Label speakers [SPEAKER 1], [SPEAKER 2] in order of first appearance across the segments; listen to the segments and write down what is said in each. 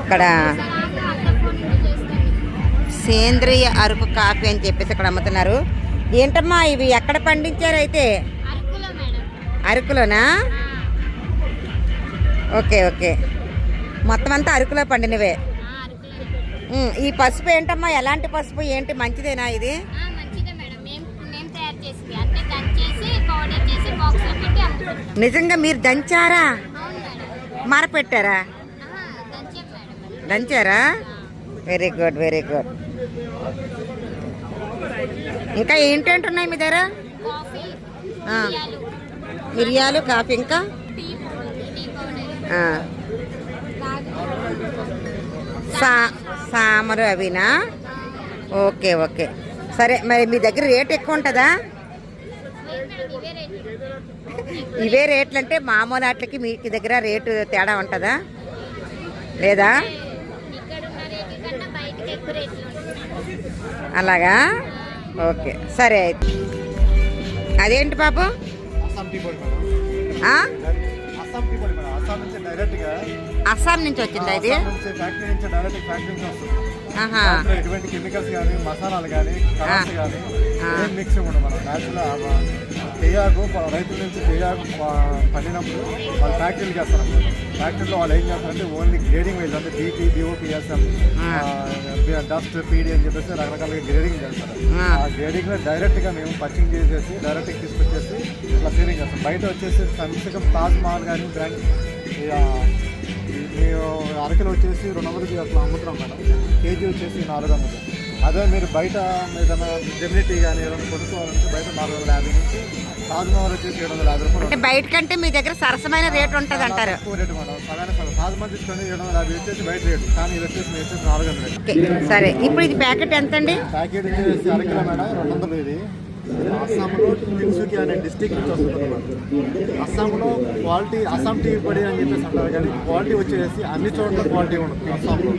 [SPEAKER 1] ఇక్కడ సేంద్రియ అరుకు కాఫీ అని చెప్పేసి ఇక్కడ అమ్ముతున్నారు. ఏంటమ్మా ఇవి ఎక్కడ పండించారు అయితే? అరకులోనా? Okay okay. మొత్తం అంతా అరకులో పండినవే. ఈ పసుపు ఏంటమ్మా? ఎలాంటి పసుపు? ఏంటి? మంచిదేనా ఇది? నిజంగా మీరు దంచారా? మరపెట్టారా? దంచారా? వెరీ గుడ్ వెరీ గుడ్ ఇంకా ఏంటంటే ఉన్నాయి మీ దగ్గర.
[SPEAKER 2] మిరియాలు.
[SPEAKER 1] కాఫీ ఇంకా? సా సామరు అవినా? Okay okay. సరే మరి మీ దగ్గర రేట్ ఎక్కువ ఉంటుందా?
[SPEAKER 2] ఇవే రేట్లు
[SPEAKER 1] అంటే మామూలు వాటికి మీ దగ్గర రేటు తేడా ఉంటుందా? లేదా
[SPEAKER 2] ఇక్కడ ఉన్న రేట్ల కన్నా బయటకి ఎక్కువ రేట్లు ఉంటాయి
[SPEAKER 1] అలాగా? ఓకే సరే అయితే. అదేంటి
[SPEAKER 3] గా
[SPEAKER 1] అస్సాం నుంచి వచ్చిందా ఇది?
[SPEAKER 3] దాంట్లో ఎటువంటి కెమికల్స్ కానీ మసాలాలు కానీ కలర్స్ కానీ. ఏం మిక్స్ ఉండదు మనం న్యాచురల్ తేయాకు రైతుల నుంచి తేయాకు పండినప్పుడు వాళ్ళు ఫ్యాక్టరీకి వేస్తారు ఫ్యాక్టరీలో వాళ్ళు ఏం చేస్తారంటే ఓన్లీ గ్రేడింగ్ వైజ్ అంటే బీపీ బీఓపీఎస్ఎం. డస్ట్ పీడీ అని చెప్పేసి రకరకాలుగా గ్రేడింగ్ చేస్తారు
[SPEAKER 1] ఆ.
[SPEAKER 3] ఆ గ్రేడింగ్లో డైరెక్ట్గా మేము పచ్చింగ్ చేసేసి డైరెక్ట్గా తీసుకొచ్చేసి ఇట్లా సీలింగ్ చేస్తాం బయట వచ్చేసి కనీసం తాజ్ మహల్ కానీ బ్రాండ్ మేము అరకిలో వచ్చేసి రెండు వందలకి అట్లా అమ్ముతున్నాం మేడం. కేజీ వచ్చేసి నాలుగు వందలు. అదే మీరు బయట ఏదైనా జెమినిటీ కానీ ఏదైనా కొనుక్కోవాలంటే బయట నాలుగు వందల యాభై నుంచి తాజ్ మహల్ వచ్చేసి ఏడు వందల యాభై రూపాయలు
[SPEAKER 1] అంటే బయట కంటే మీ దగ్గర సరసమైన రేట్ ఉంటుంది అంటారు.
[SPEAKER 3] ఎక్కువ రేటు మేడం. సగానే సగం తాజ్ మహల్ తీసుకొని ఏడు వందల యాభై వచ్చేసి బయట రేటు. కానీ ఇది వచ్చేసి మేము వచ్చేసి నాలుగు వందలు.
[SPEAKER 1] సరే. ఇప్పుడు ఇది ప్యాకెట్ ఎంత అండి
[SPEAKER 3] ప్యాకెట్ వచ్చేసి అరకిలో మేడం రెండు వందలు ఇది. అస్సాంలో తిన్సుకి అనే డిస్టిక్ నుంచి వస్తుంది అస్సాంలో క్వాలిటీ అస్సాం టీ పొడి అని చెప్పేసి అంటారు కానీ క్వాలిటీ వచ్చేసి అన్ని చోట్ల క్వాలిటీ ఉంటుంది అస్సాంలో.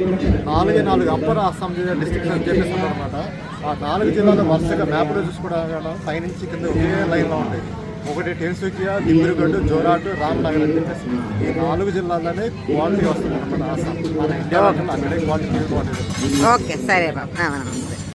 [SPEAKER 3] నాలుగే నాలుగు అప్పర్ అస్సాం డిస్టిక్స్ అని చెప్పేసి అనమాట ఆ నాలుగు జిల్లాలో వరుసగా మ్యాప్లో చూసి పై నుంచి కింద ఒకే లైన్లో ఉంటాయి. ఒకటి టెన్సుకియా దిబ్రుగడ్డు జోరాటు రామ్నగర్ అని చెప్పేసి ఈ నాలుగు జిల్లాల్లోనే క్వాలిటీ వస్తుంది అనమాట అస్సాం. మన ఇండియా అక్కడే క్వాలిటీ క్వాలిటీ
[SPEAKER 1] ఓకే సరే బాబు.